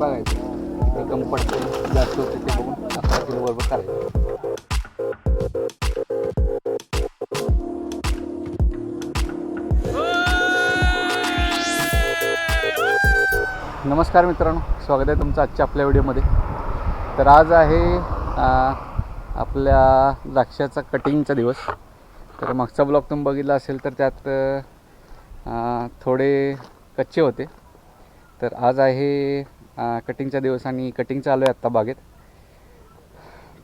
बघायचं. किती कमी पडते जास्त होते ते बघून अकरा किलो बरोबर करायचं नमस्कार मित्रांनो स्वागत आहे तुमचं आजच्या आपल्या व्हिडिओमध्ये. तर आज आहे आपल्या द्राक्षाचा कटिंगचा दिवस. तर मागचा ब्लॉग तुम्ही बघितला असेल तर त्यात थोडे कच्चे होते. तर आज आहे कटिंगचा दिवस आणि कटिंग चालू आहे आत्ता बागेत.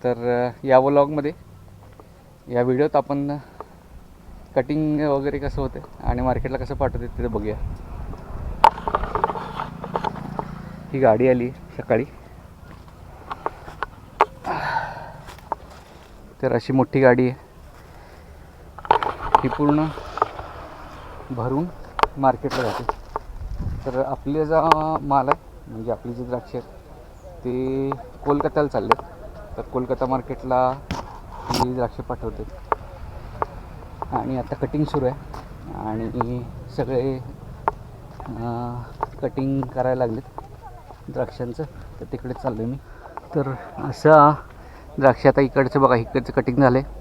तर या व्लॉगमध्ये या व्हिडिओत आपण कटिंग वगैरे कसं होते आणि मार्केटला कसं पाठवते ते बघूया. ही गाडी आली सकाळी. तर अशी मोठी गाडी आहे. ही पूर्ण भरून मार्केटला जाते. तर आपले जा माल आहे म्हणजे आपली जी द्राक्ष आहेत ते कोलकात्याला चालले तर कोलकाता मार्केटला ही द्राक्ष पाठवते. आणि आता कटिंग सुरू आहे. आणि सगळे कटिंग करायला लागलेत द्राक्षांचं. तर तिकडे चाललो मी. तर असं द्राक्ष आता इकडचं बघा इकडचं कटिंग झालं आहे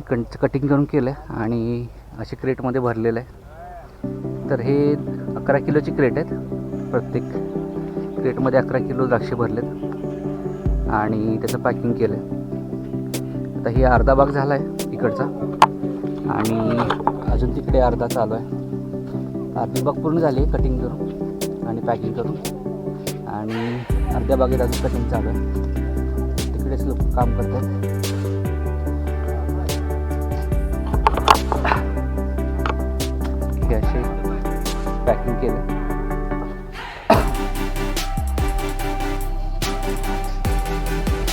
इकडचं कटिंग करून केलं आहे आणि असे क्रेटमध्ये भरलेलं आहे. तर हे अकरा किलोची क्रेट आहेत. प्रत्येक क्रेटमध्ये अकरा किलो द्राक्षे भरलेत. आणि त्याचं पॅकिंग केलं आहे आता हे अर्धा भाग झाला आहे इकडचा. आणि अजून तिकडे अर्धा चालू आहे. अर्धी भाग पूर्ण झाली आहे कटिंग करून आणि पॅकिंग करून. आणि अर्ध्या बागेत अजून कटिंग चालू आहे. तिकडेच लोक काम करतात. हे असे पॅकिंग केलं.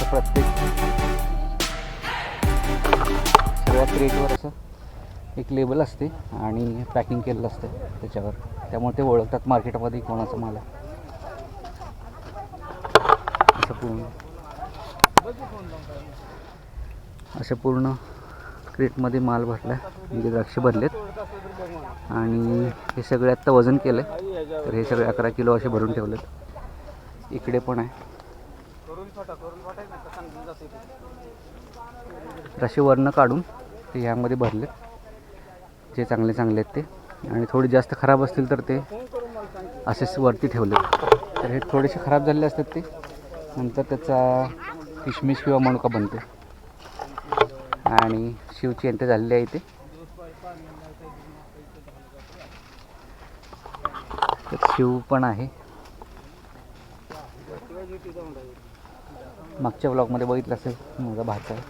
प्रत्येक सगळ्या क्रेटवर असं एक लेबल असते आणि पॅकिंग केलेलं असतं त्याच्यावर. त्यामुळे ते ओळखतात मार्केटमध्ये कोणाचा माल आहे. असं पूर्ण. असं पूर्ण क्रेटमध्ये माल भरला. म्हणजे द्राक्ष भरलेत. आणि हे सगळे आत्ता वजन केलं आहे तर हे सगळे अकरा किलो असे भरून ठेवलेत. इकडे पण आहे. तर असे वर्ण काढून ते ह्यामध्ये भरलेत. जे चांगले चांगले आहेत ते. आणि थोडे जास्त खराब असतील तर ते असेच वरती ठेवले तर हे थोडेसे खराब झालेले असतात ते. नंतर त्याचा किशमिश किंवा मनुका बनते. आणि शिवची यंत्र झालेली आहे ते तर शिव पण आहे. मागच्या ब्लॉगमध्ये बघितलं असेल माझा भाचा आहे.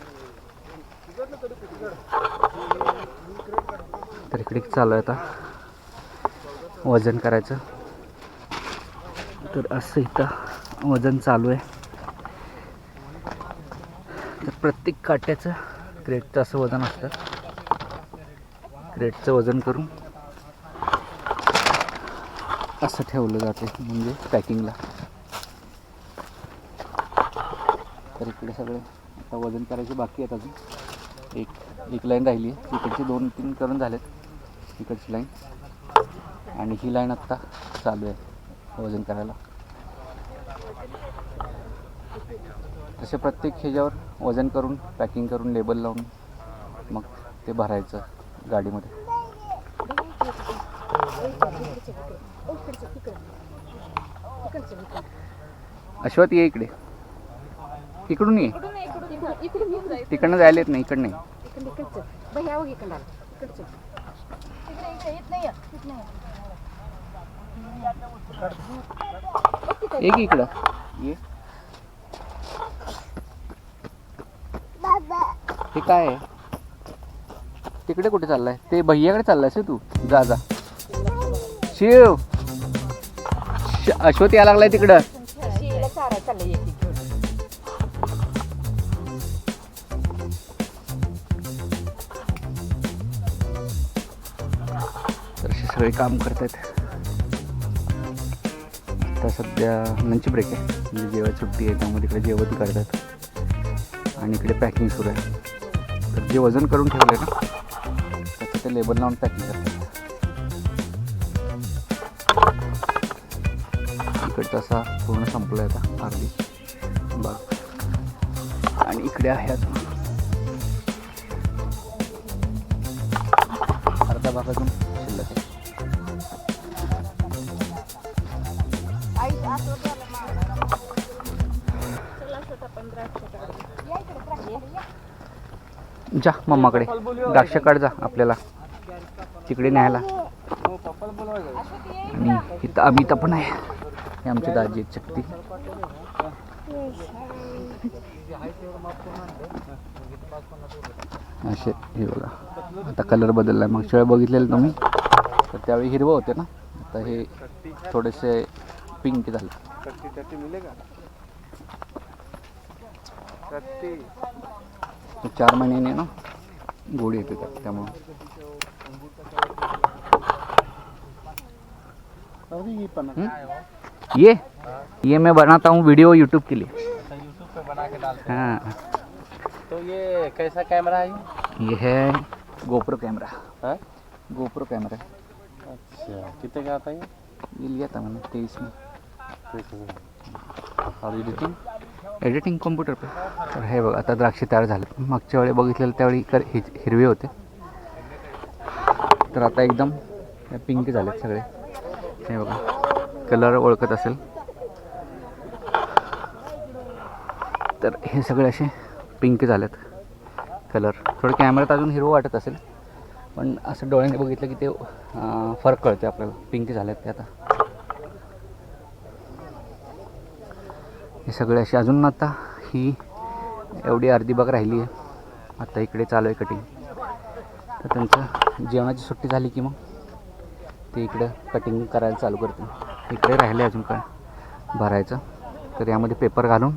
तर इकडे चालू आहे आता. वजन करायचं. तर असं इथं वजन चालू आहे. तर प्रत्येक काट्याचं क्रेटचं असं वजन असतं. क्रेटचं वजन करून. असं ठेवलं जाते म्हणजे पॅकिंगला तर इकडे सगळे आता वजन करायचे बाकी आहेत अजून. एक एक लाईन राहिली आहे. इकडची दोन तीन करून झालेत. इकडची लाईन आणि ही लाईन आत्ता चालू आहे वजन करायला. तसे प्रत्येक ह्याच्यावर वजन करून पॅकिंग करून लेबल लावून मग ते भरायचं गाडीमध्ये. अश्वत ये इकडे. इकडून ये. तिकडनं जायला येत नाही इकडनं एक ये इकडं. ये. हे काय आहे? तिकडे कुठे चाललाय? ते भैयाकडे चाललायस तू? जा जा. शिव. श- अश्वत यायला लागलाय तिकडं. तर असे सगळे काम करत आहेत आता सध्या लंच ब्रेक आहे. म्हणजे जेव्हा सुट्टी आहे त्यामुळे तिकडे जेवण करतात. आणि इकडे पॅकिंग सुरू आहे. तर जे वजन करून ठेवलं आहे ना त्याचं ते लेबल लावून पॅकिंग इकडचा असा पूर्ण संपला आहे आता अर्धी बाग आणि इकडे आहे अजून अर्धा भाग अजून शिल्लक आहे. जा मम्माकडे. द्राक्ष काढ जा आपल्याला. तिकडे न्यायला. आणि इथं अमिता पण आहे. हे आमची दाजी आहेत शक्ती असे हे बघा. आता कलर बदलला आहे मागच्या वेळी बघितलेलं तुम्ही? तर त्यावेळी हिरवं होते ना? आता हे थोडेसे पिंक झाले. चार महिन्याने ना गोडी येते त्यात त्यामुळं. ये? ये मैं बनाता हूँ वीडियो यूट्यूब के लिए। यूट्यूब पे बना के डालते हाँ। तो ये कैसा कैमरा है? ये है गोप्रो कैमरा हाँ? गोप्रो कैमरा अच्छा कितने का आता है ये? ये लिया था मैंने तेईस में। और एडिटिंग एडिटिंग कॉम्प्युटर पे। तर हे बघा आता द्राक्ष तयार झाले. मागच्या वेळी बघितलेलं त्यावेळी कर हिरवे होते. तर आता एकदम पिंक झालेत सगळे. हे बघा. कलर ओळखत असेल. तर हे सगळे असे पिंक झालेत कलर. थोडं कॅमेऱ्यात अजून हिरो वाटत असेल पण असं डोळ्याने बघितलं की ते फरक कळते आपल्याला. पिंक झालेत ते आता. हे सगळे असे अजून आता ही एवढी अर्धी बाग राहिली आहे. आता इकडे चालू आहे कटिंग तर त्यांचं जेवणाची सुट्टी झाली की मग ते इकडं कटिंग करायला चालू करते इकडे राहिले अजून काय? भरायचं. तर यामध्ये पेपर घालून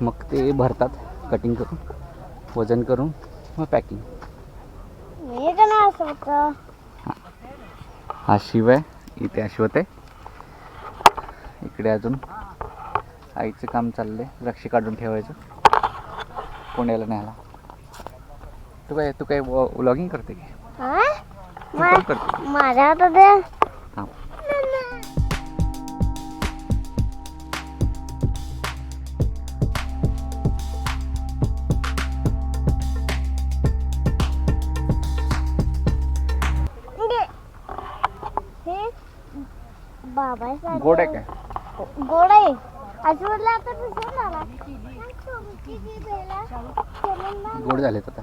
मग ते भरतात कटिंग करून वजन करून मग पॅकिंग हा शिव आहे इथे अश्वत आहे इकडे अजून आईचं काम चाललंय द्राक्षे काढून ठेवायचं. पुण्याला न्यायला. तू काय तू काय व्लॉगिंग करते की? करते. माझ्या बाबा गोड आहे काय? गोड आहे. सोलून ना गोड झालेत आता.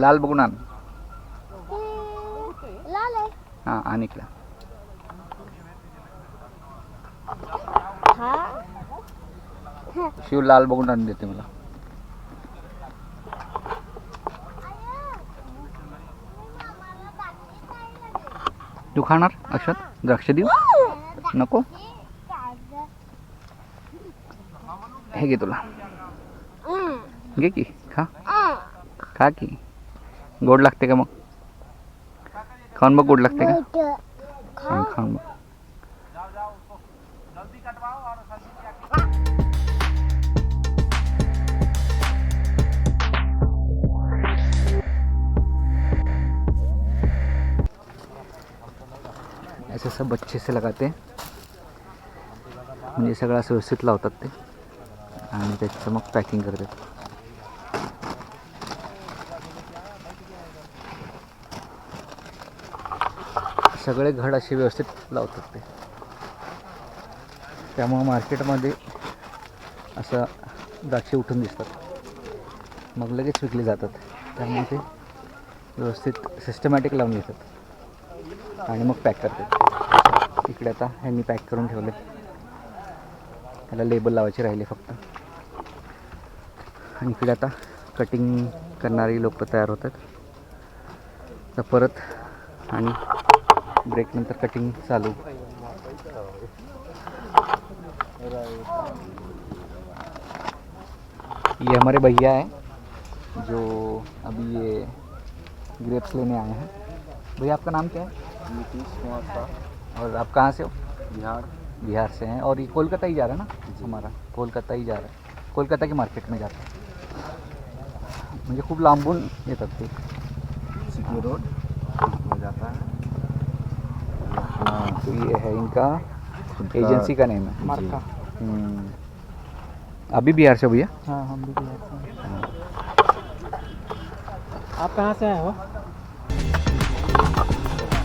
लाल बघून आण. हे लाल आहे. हां आणि शिव लाल बघून आणून देते मला. तू खाणार अक्षत? द्राक्ष देऊ? नको? हे घे तुला. घे की खा. खा की. गोड लागते का मग? खाऊन बघ गोड लागते का? खाऊन बघ. ऐसे सब अच्छे से लगाते म्हणजे सगळं असं व्यवस्थित लावतात ते। आणि त्याचं मग पॅकिंग करतात सगळे घड असे व्यवस्थित लावतात ते. त्यामुळं मार्केटमध्ये असं द्राक्षे उठून दिसतात. मग लगेच विकले जातात. त्यामुळे ते व्यवस्थित सिस्टमॅटिक लावून घेतात. आणि मग पॅक करते. इकडे आता ह्यांनी पॅक करून ठेवले. त्याला लेबल लावायचे राहिले फक्त. आणि इकडे आता कटिंग करणारी लोक तयार होतात. तर परत आणि ब्रेकनंतर कटिंग चालू. ये हमारे भैया हैं जो अभी ये ग्रेप्स लेने आए हैं. भैया आपका नाम क्या है? नीतीश कुमार शाह। और आप कहाँ से हो? बिहार। बिहार से हैं। और ये कोलकाता ही जा रहा है ना? हमारा। कोलकाता ही जा रहा है। कोलकाता की मार्केट में जाता है। म्हणजे खूप लांबून येतात ते सिटी रोड। हो जाता है। तो ये है इनका एजेंसी का नेम है। मार्का हम्म। अभी बिहार से हो भैया? हाँ हम भी बिहार से आप कहाँ से आए हो?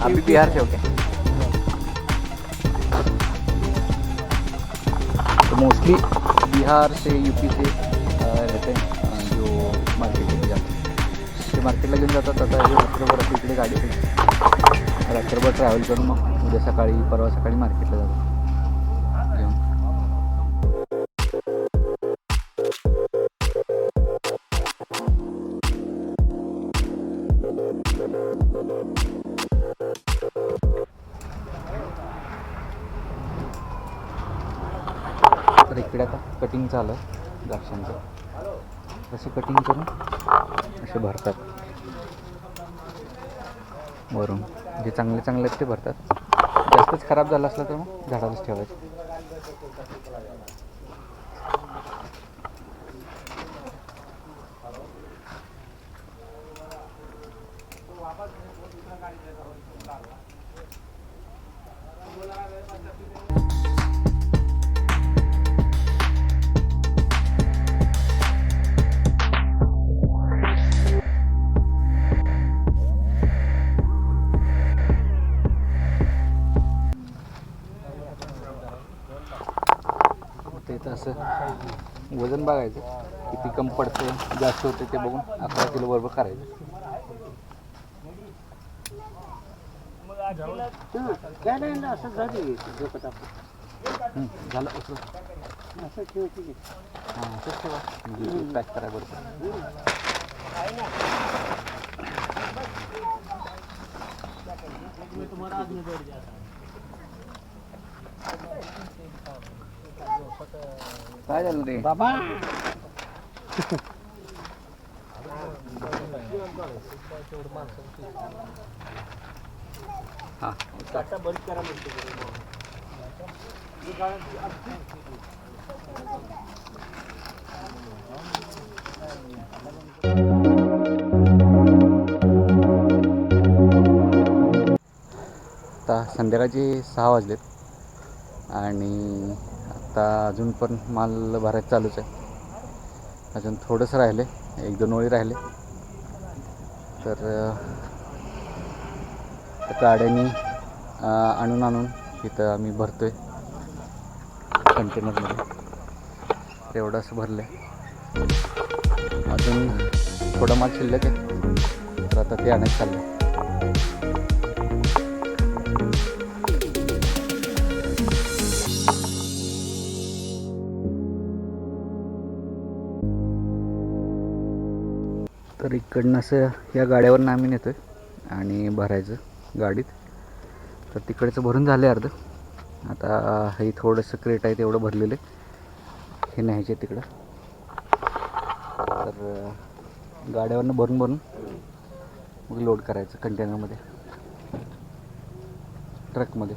अभी बिहार से हो तो मोस्टली बिहार से यूपी से रहते हैं जो मार्केटमध्ये जातात. ते मार्केटला घेऊन जातात. आता रात्रभर इकडे गाडी रात्रभर ट्रॅव्हल करून मग उद्या सकाळी परवा सकाळी मार्केटला जातात. झालं द्राक्षांचं. असे कटिंग करून असे भरतात. वरून. जे चांगले चांगले आहेत ते भरतात. जास्तच खराब झालं असलं तर मग झाडालाच ठेवायचं. वजन बघायचं. किती कम पडतं जास्त होते ते बघून अकरा किलो बरोबर करायचं. काय नाही ना असं झाली झोपत आपण हं, झालं असं असं ठेव ठीक हां असंच ठेवा म्हणजे पॅक करा बरोबर काय झालं रे बाबा. हां. आता संध्याकाळचे सहा वाजलेत आणि आता अजून पण माल भरायचं चालूच आहे. अजून थोडंसं राहिले एक दोन ओळी राहिले. तर गाड्यांनी आणून आणून इथं आम्ही भरतो आहे कंटेनरमध्ये. तर एवढं असं भरलं आहे अजून थोडा माल शिल्लक आहे. तर आता ते आणायचं चाललं आहे तर इकडनं असं या गाड्यावरनं आम्ही नेतो आहे आणि भरायचं गाडीत. तर तिकडचं भरून झालं आहे अर्धं. आता हे थोडंसं क्रेट आहे तेवढं भरलेलं आहे. हे न्यायचे तिकडं. तर गाड्यावरनं भरून भरून मग लोड करायचं कंटेनरमध्ये ट्रकमध्ये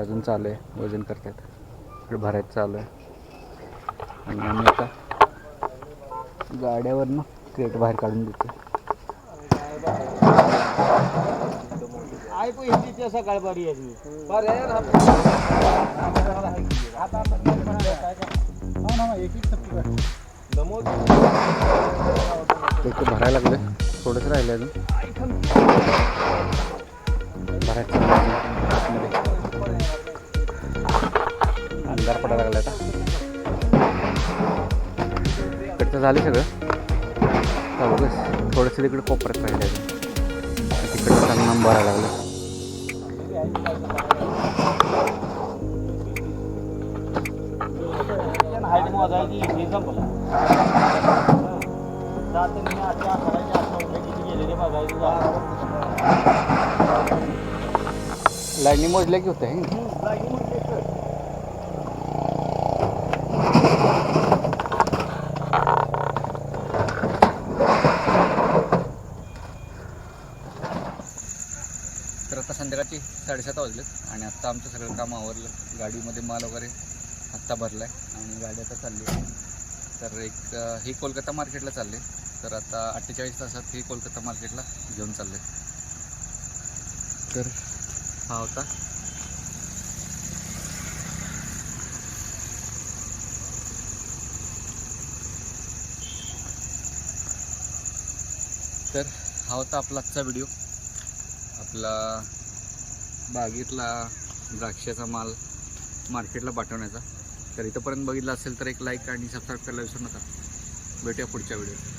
अजून चालू आहे वजन करतात इकडे भरायचं चालू आहे. आणि आम्ही आता गाड्यावरनं क्रेट बाहेर काढून देतो. आई पण हिंदी सकाळ बारी भरायला लागलं थोडंसं राहिलं अजून. भरायचं. अंधार पडायला लागला आता. तर झालं सगळं. आता थोडंसं तिकडे कोपऱ्यात पाहिजे तिकडे तिकडचं नंबर आला लागला लाईनी मोजल्या की होत्या जाते मी आता अकराच्या आत किती गेलेले बघायचं लाईनी मोजल्या की होतं हे तर आता संध्याकाळची साडेसात वाजलेत आणि आत्ता आमचं सगळं काम आवरलं. गाडीमध्ये माल वगैरे आत्ता भरला आहे आणि गाडी आता चालली आहे. तर एक हे ही कोलकाता मार्केटला चालले आहे. तर आता अठ्ठेचाळीस तासात हे कोलकाता मार्केटला घेऊन चाललं आहे. तर हा होता. तर हा होता आपला आजचा व्हिडिओ. आपला बागेतला द्राक्षाचा माल मार्केटला पाठवण्याचा. तर इथंपर्यंत बघितलं असेल तर एक लाईक आणि सबस्क्राईब करायला विसरू नका. भेटूया पुढच्या व्हिडिओ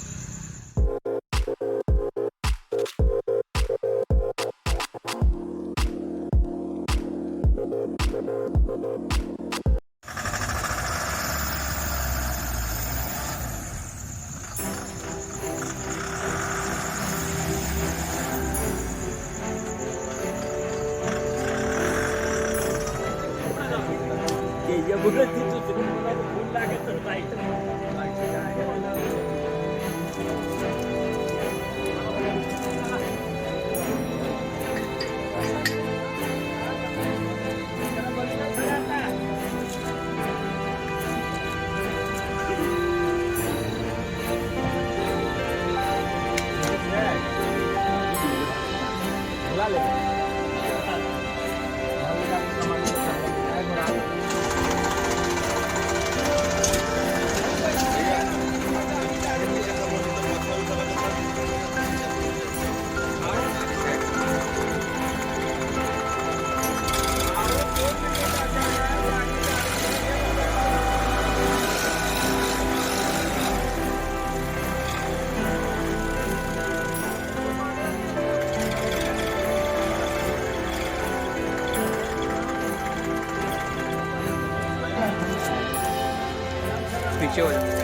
पीछे हो